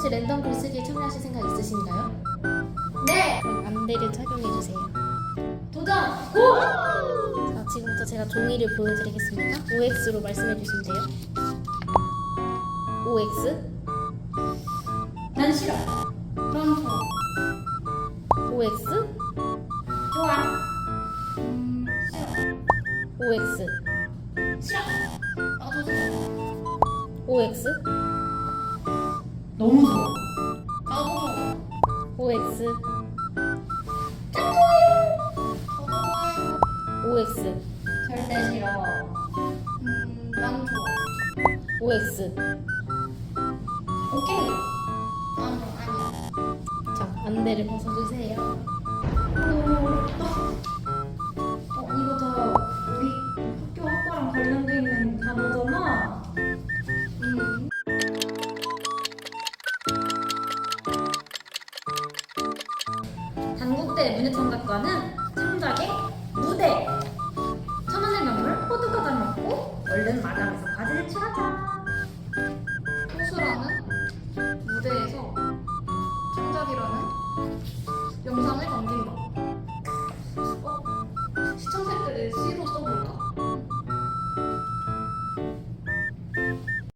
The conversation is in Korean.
혹시 랜덤 글쓰기에 참여하실 생각 있으신가요? 네. 그럼 안대를 착용해주세요. 도전. 고. 자, 지금부터 제가 종이를 보여드리겠습니다. OX로 말씀해주시면 돼요. OX, 난 싫어. 넌 좋아. OX, 좋아. 음 싫어. OX, 싫어. 나도 싫어. OX, 너무 좋아. 나도 좋아. OX, 좋아요. OX, 절대 싫어. 음, 난 좋아. OX. 오케이. 난 아니야. 자, 안대를 벗어주세요. 20대 문예청각과는 창작의 무대, 천원의 명물 호두과자 먹고 얼른 마당에서 과제를 출하자. 호수라는 무대에서 창작이라는 영상을 담긴 것.